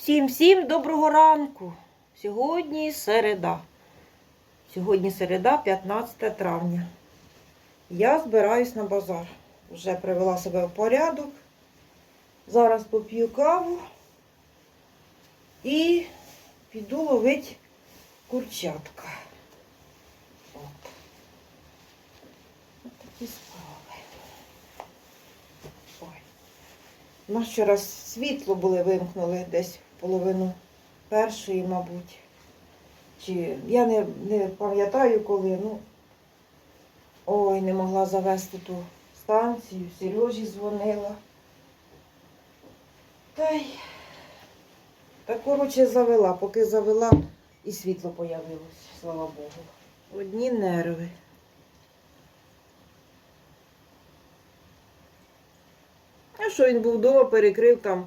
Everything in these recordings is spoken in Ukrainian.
Всім-всім доброго ранку. Сьогодні середа. Сьогодні середа, 15 травня. Я збираюсь на базар. Вже привела себе в порядок. Зараз поп'ю каву і піду ловити курчатка. От. От такі справи. Ой. У нас вчора світло були вимкнули десь половину першої, мабуть. Чи я не, не пам'ятаю коли, ну ой, не могла завести ту станцію, Сережі дзвонила. Та й та коротше завела, поки завела і світло появилось, слава Богу. Одні нерви. А що він був вдома, перекрив там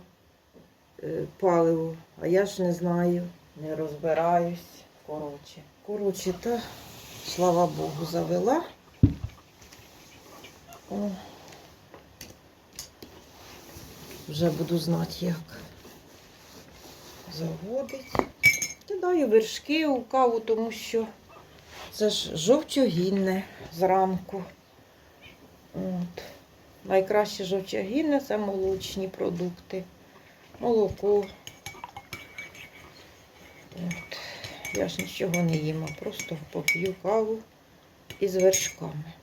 е, паливо, а я ж не знаю, не розбираюсь. Коротше. Коротше, та, слава Богу, завела. О. Вже буду знати, як заводить. Кидаю вершки у каву, тому що це ж жовчогінне зранку. От. Найкраще жовчогінне це молочні продукти. Молоко. От. Я ж нічого не їм, а просто поп'ю каву із вершками.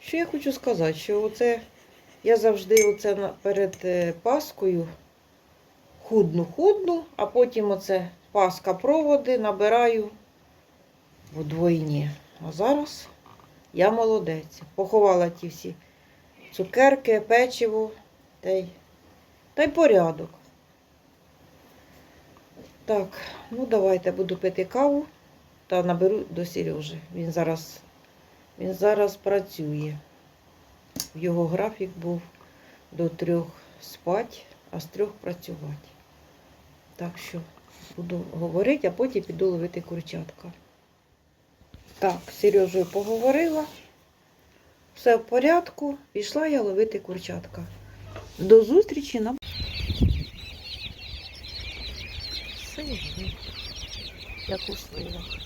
Що я хочу сказати, що оце я завжди оце перед е, Паскою худну-худну, а потім оце Паска проводи набираю вдвойні. А зараз я молодець. Поховала ті всі цукерки, печиво та й, та й порядок. Так, ну давайте буду пити каву та наберу до Сережі. Він зараз, він зараз працює. Його графік був до трьох спать, а з трьох працювати. Так що буду говорити, а потім піду ловити курчатка. Так, з Сережею поговорила. Все в порядку. Пішла я ловити курчатка. До зустрічі на у сливах.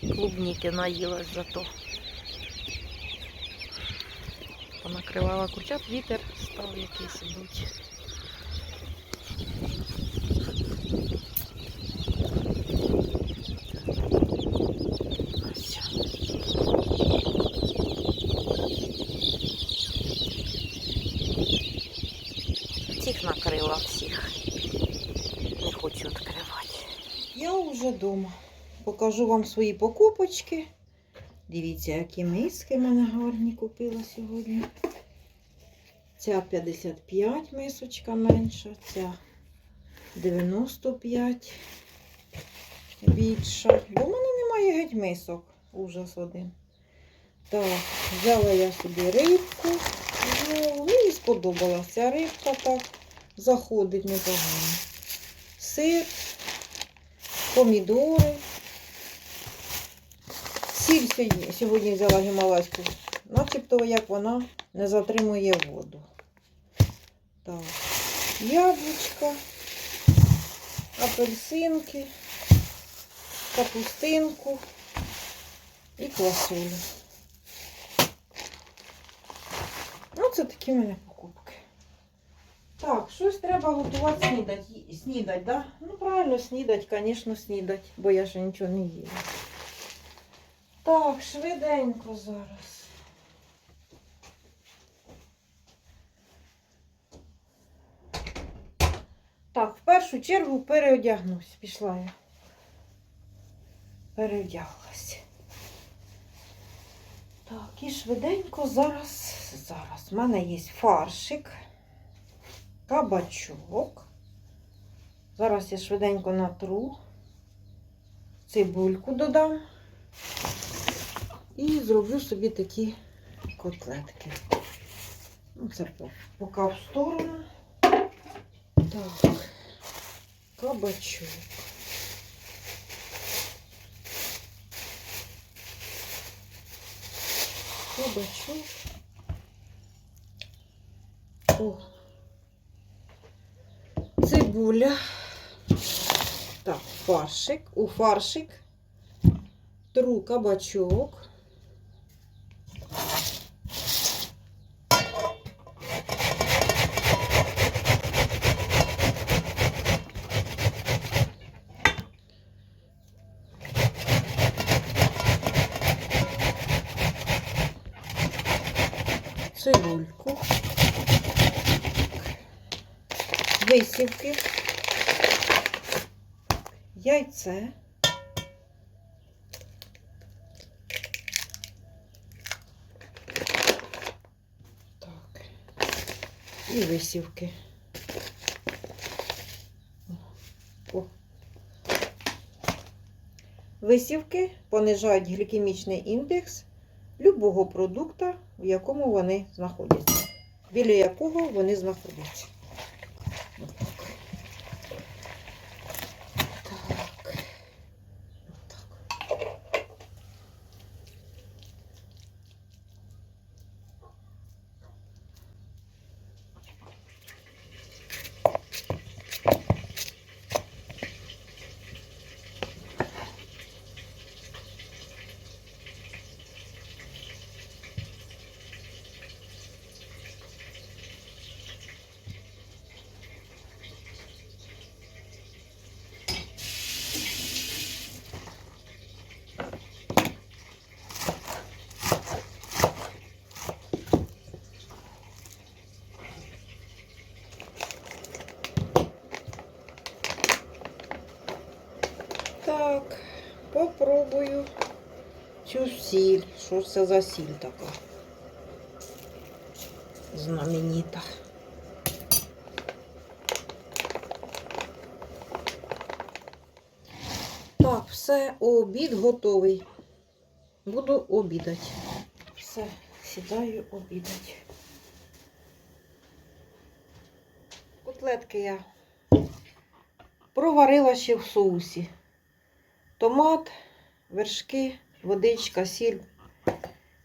Клубніки наїлась зато. Понакривала курчат, вітер став якийсь ідуть. Ось. Цих накрила всіх. Не хочу відкривати. Я. Покажу вам свої покупочки. Дивіться, які миски в мене гарні купила сьогодні. Ця 55 мисочка менша, ця 95 більша. Бо в мене немає геть мисок. Ужас один. Так, взяла я собі рибку. Ну, мені сподобалася рибка так. Заходить непогано. Сир, помідори. Сіль сьогодні, взяла гімалайську, начебто як вона не затримує воду. Так, яблучка, апельсинки, капустинку і квасолю. Ну, це такі мене. Так, щось треба готувати снідать. Снідать, да? Ну, правильно, снідать, звісно, снідать, бо я ще нічого не їла. Так, швиденько зараз. Так, в першу чергу переодягнусь. Пішла я. Переодяглась. Так, і швиденько зараз. Зараз. У мене є фаршик, кабачок. Зараз я швиденько натру. Цибульку додам. І зроблю собі такі котлетки. Ну, це поки в сторону. Так, кабачок. Кабачок. О. Цибуля. Так, фаршик. У фаршик. Тру кабачок. Цибульку. Висівки. Яйце. Так. І висівки. О. Висівки понижають глікемічний індекс любого продукту, в якому вони знаходяться, біля якого вони знаходяться. Так, попробую цю сіль. Що це за сіль така? Знаменита. Так, все, обід готовий. Буду обідати. Все, сідаю обідати. Котлетки я проварила ще в соусі. Томат, вершки, водичка, сіль,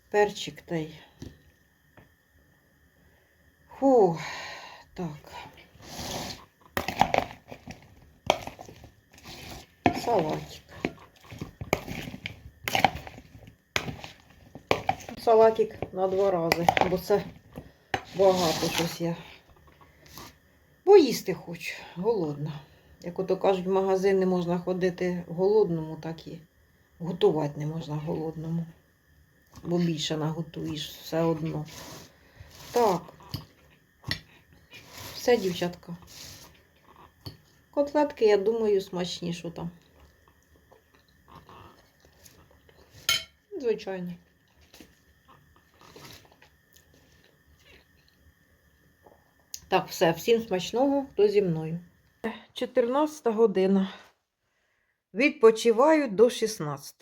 перчик та й. Фу, так. Салатик. Салатик на два рази, бо це багато щось я. Бо їсти хочу, голодна. Як ото кажуть, в магазин не можна ходити голодному, так і готувати не можна голодному. Бо більше наготуєш все одно. Так. Все, дівчатка. Котлетки, я думаю, смачні, там. Звичайно. Так, все, всім смачного, хто зі мною. 14 година. Відпочиваю до 16.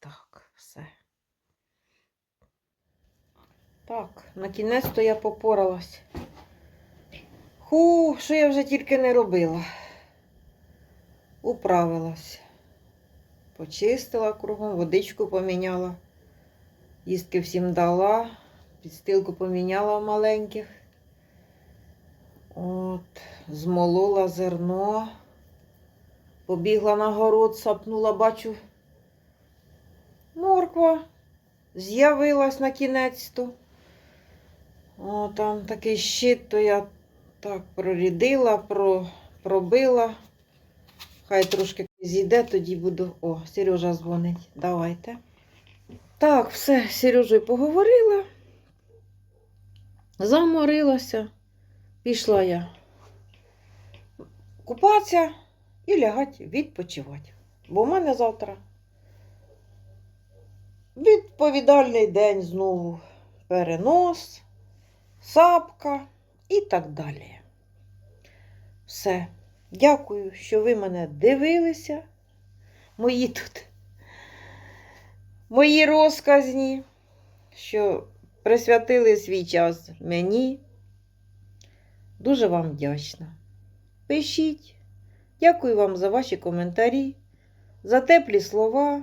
Так, все. Так, на кінець то я попоралась. Ху, що я вже тільки не робила. Управилась. Почистила кругом, водичку поміняла. Їстки всім дала. Підстилку поміняла в маленьких. От, змолола зерно. Побігла на город, сапнула, бачу. Морква з'явилась на кінець-то. О, там такий щит, то я так прорідила, про, пробила. Хай трошки зійде, тоді буду. О, Сережа дзвонить. Давайте. Так, все, з Сережею поговорила. Заморилася. Пішла я купатися і лягати відпочивати. Бо в мене завтра відповідальний день знову. Перенос, сапка і так далі. Все. Дякую, що ви мене дивилися. Мої тут мої розказні, що присвятили свій час мені. Дуже вам вдячна. Пишіть. Дякую вам за ваші коментарі, за теплі слова.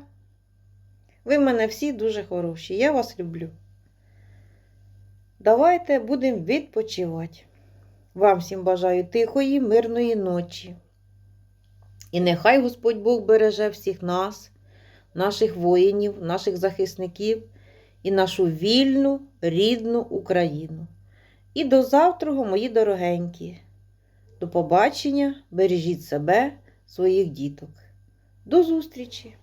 Ви в мене всі дуже хороші. Я вас люблю. давайте будемо відпочивати. Вам всім бажаю тихої, мирної ночі. І нехай Господь Бог береже всіх нас, наших воїнів, наших захисників і нашу вільну, рідну Україну. І до завтра, мої дорогенькі. До побачення, бережіть себе, своїх діток. До зустрічі!